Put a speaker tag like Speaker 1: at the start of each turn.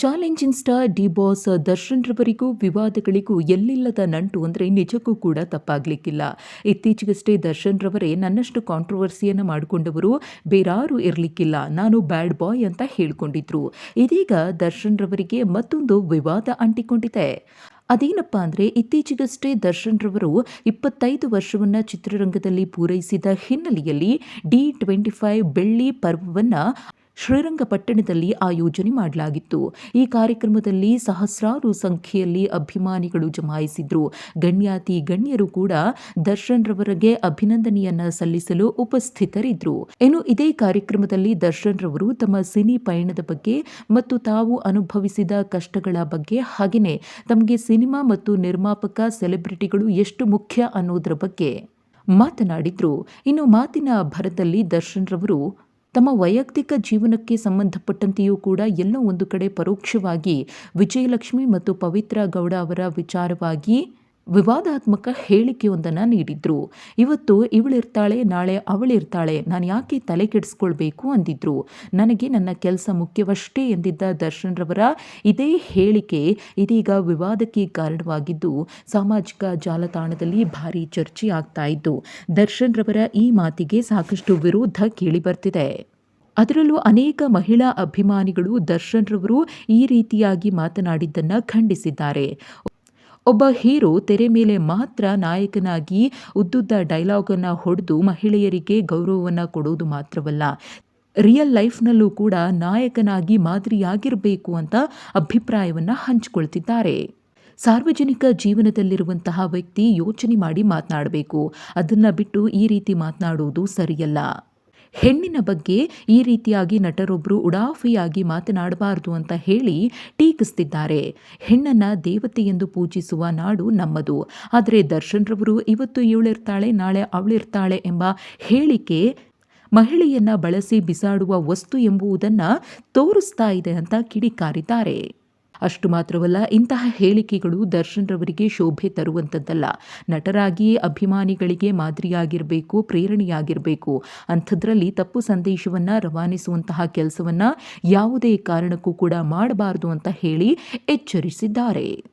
Speaker 1: Challenging star D boss Darshan ರವರಿಗೂ ವಿವಾದಗಳಿಗೂ ಎಲ್ಲಿಲ್ಲದ ನಂಟು ಅಂದರೆ ನಿಜಕ್ಕೂ ಕೂಡ ತಪ್ಪಾಗ್ಲಿಕ್ಕಿಲ್ಲ. ಇತ್ತೀಚೆಗಷ್ಟೇ ದರ್ಶನ್ ರವರೇ ನನ್ನಷ್ಟು ಕಾಂಟ್ರವರ್ಸಿಯನ್ನು ಮಾಡಿಕೊಂಡವರು ಬೇರಾರು ಇರಲಿಕ್ಕಿಲ್ಲ. ನಾನು ಬ್ಯಾಡ್ ಬಾಯ್ ಅಂತ ಹೇಳ್ಕೊಂಡಿದ್ರು. ಇದೀಗ ದರ್ಶನ್ ರವರಿಗೆ ಮತ್ತೊಂದು ವಿವಾದ ಅಂಟಿಕೊಂಡಿದೆ. ಅದೇನಪ್ಪ ಅಂದರೆ ಇತ್ತೀಚೆಗಷ್ಟೇ ದರ್ಶನ್ ರವರು ಇಪ್ಪತ್ತೈದು ವರ್ಷವನ್ನು ಚಿತ್ರರಂಗದಲ್ಲಿ ಪೂರೈಸಿದ ಹಿನ್ನೆಲೆಯಲ್ಲಿ ಡಿ ಟ್ವೆಂಟಿ ಫೈವ್ ಬೆಳ್ಳಿ ಪರ್ವವನ್ನು ಶ್ರೀರಂಗಪಟ್ಟಣದಲ್ಲಿ ಆಯೋಜನೆ ಮಾಡಲಾಗಿತ್ತು. ಈ ಕಾರ್ಯಕ್ರಮದಲ್ಲಿ ಸಹಸ್ರಾರು ಸಂಖ್ಯೆಯಲ್ಲಿ ಅಭಿಮಾನಿಗಳು ಜಮಾಯಿಸಿದ್ರು. ಗಣ್ಯಾತಿ ಗಣ್ಯರು ಕೂಡ ದರ್ಶನ್ ರವರಿಗೆ ಅಭಿನಂದನೆಯನ್ನ ಸಲ್ಲಿಸಲು ಉಪಸ್ಥಿತರಿದ್ರು. ಇನ್ನು ಇದೇ ಕಾರ್ಯಕ್ರಮದಲ್ಲಿ ದರ್ಶನ್ ರವರು ತಮ್ಮ ಸಿನಿ ಪಯಣದ ಬಗ್ಗೆ ಮತ್ತು ತಾವು ಅನುಭವಿಸಿದ ಕಷ್ಟಗಳ ಬಗ್ಗೆ ಹಾಗೆಯೇ ತಮಗೆ ಸಿನಿಮಾ ಮತ್ತು ನಿರ್ಮಾಪಕ ಸೆಲೆಬ್ರಿಟಿಗಳು ಎಷ್ಟು ಮುಖ್ಯ ಅನ್ನೋದರ ಬಗ್ಗೆ ಮಾತನಾಡಿದ್ರು. ಇನ್ನು ಮಾತಿನ ಭರದಲ್ಲಿ ದರ್ಶನ್ ರವರು ತಮ್ಮ ವೈಯಕ್ತಿಕ ಜೀವನಕ್ಕೆ ಸಂಬಂಧಪಟ್ಟಂತೆಯೂ ಕೂಡ ಎಲ್ಲೋ ಒಂದು ಕಡೆ ಪರೋಕ್ಷವಾಗಿ ವಿಜಯಲಕ್ಷ್ಮಿ ಮತ್ತು ಪವಿತ್ರ ಗೌಡ ಅವರ ವಿಚಾರವಾಗಿ ವಿವಾದಾತ್ಮಕ ಹೇಳಿಕೆಯೊಂದನ್ನು ನೀಡಿದ್ರು. ಇವತ್ತು ಇವಳಿರ್ತಾಳೆ, ನಾಳೆ ಅವಳಿರ್ತಾಳೆ, ನಾನು ಯಾಕೆ ತಲೆ ಕೆಡಿಸ್ಕೊಳ್ಬೇಕು? ಅಂದಿದ್ರು. ನನಗೆ ನನ್ನ ಕೆಲಸ ಮುಖ್ಯವಷ್ಟೇ, ಎಂದಿದ್ದ ದರ್ಶನ್ ರವರ ಇದೇ ಹೇಳಿಕೆ ಇದೀಗ ವಿವಾದಕ್ಕೆ ಕಾರಣವಾಗಿದ್ದು ಸಾಮಾಜಿಕ ಜಾಲತಾಣದಲ್ಲಿ ಭಾರೀ ಚರ್ಚೆ ಆಗ್ತಾ ಇದ್ದು, ದರ್ಶನ್ ರವರ ಈ ಮಾತಿಗೆ ಸಾಕಷ್ಟು ವಿರೋಧ ಕೇಳಿಬರ್ತಿದೆ. ಅದರಲ್ಲೂ ಅನೇಕ ಮಹಿಳಾ ಅಭಿಮಾನಿಗಳು ದರ್ಶನ್ ರವರು ಈ ರೀತಿಯಾಗಿ ಮಾತನಾಡಿದ್ದನ್ನು ಖಂಡಿಸಿದ್ದಾರೆ. ಒಬ್ಬ ಹೀರೋ ತೆರೆ ಮೇಲೆ ಮಾತ್ರ ನಾಯಕನಾಗಿ ಉದ್ದುದ್ದ ಡೈಲಾಗನ್ನು ಹೊಡೆದು ಮಹಿಳೆಯರಿಗೆ ಗೌರವವನ್ನು ಕೊಡೋದು ಮಾತ್ರವಲ್ಲ, ರಿಯಲ್ ಲೈಫ್ನಲ್ಲೂ ಕೂಡ ನಾಯಕನಾಗಿ ಮಾದರಿಯಾಗಿರಬೇಕು ಅಂತ ಅಭಿಪ್ರಾಯವನ್ನು ಹಂಚಿಕೊಳ್ತಿದ್ದಾರೆ. ಸಾರ್ವಜನಿಕ ಜೀವನದಲ್ಲಿರುವಂತಹ ವ್ಯಕ್ತಿ ಯೋಚನೆ ಮಾಡಿ ಮಾತನಾಡಬೇಕು. ಅದನ್ನು ಬಿಟ್ಟು ಈ ರೀತಿ ಮಾತನಾಡುವುದು ಸರಿಯಲ್ಲ. ಹೆಣ್ಣಿನ ಬಗ್ಗೆ ಈ ರೀತಿಯಾಗಿ ನಟರೊಬ್ಬರು ಉಡಾಫಿಯಾಗಿ ಮಾತನಾಡಬಾರದು ಅಂತ ಹೇಳಿ ಟೀಕಿಸ್ತಿದ್ದಾರೆ. ಹೆಣ್ಣನ್ನ ದೇವತೆ ಎಂದು ಪೂಜಿಸುವ ನಾಡು ನಮ್ಮದು. ಆದರೆ ದರ್ಶನ್ ರವರು ಇವತ್ತು ಇವಳಿರ್ತಾಳೆ, ನಾಳೆ ಅವಳಿರ್ತಾಳೆ ಎಂಬ ಹೇಳಿಕೆ ಮಹಿಳೆಯನ್ನ ಬಳಸಿ ಬಿಸಾಡುವ ವಸ್ತು ಎಂಬುದನ್ನು ತೋರಿಸ್ತಾ ಇದೆ ಅಂತ ಕಿಡಿಕಾರಿದ್ದಾರೆ. ಅಷ್ಟು ಮಾತ್ರವಲ್ಲ, ಇಂತಹ ಹೇಳಿಕೆಗಳು ದರ್ಶನ್ ರವರಿಗೆ ಶೋಭೆ ತರುವಂಥದ್ದಲ್ಲ. ನಟರಾಗಿಯೇ ಅಭಿಮಾನಿಗಳಿಗೆ ಮಾದರಿಯಾಗಿರಬೇಕು, ಪ್ರೇರಣೆಯಾಗಿರಬೇಕು. ಅಂಥದ್ರಲ್ಲಿ ತಪ್ಪು ಸಂದೇಶವನ್ನು ರವಾನಿಸುವಂತಹ ಕೆಲಸವನ್ನು ಯಾವುದೇ ಕಾರಣಕ್ಕೂ ಕೂಡ ಮಾಡಬಾರದು ಅಂತ ಹೇಳಿ ಎಚ್ಚರಿಸಿದ್ದಾರೆ.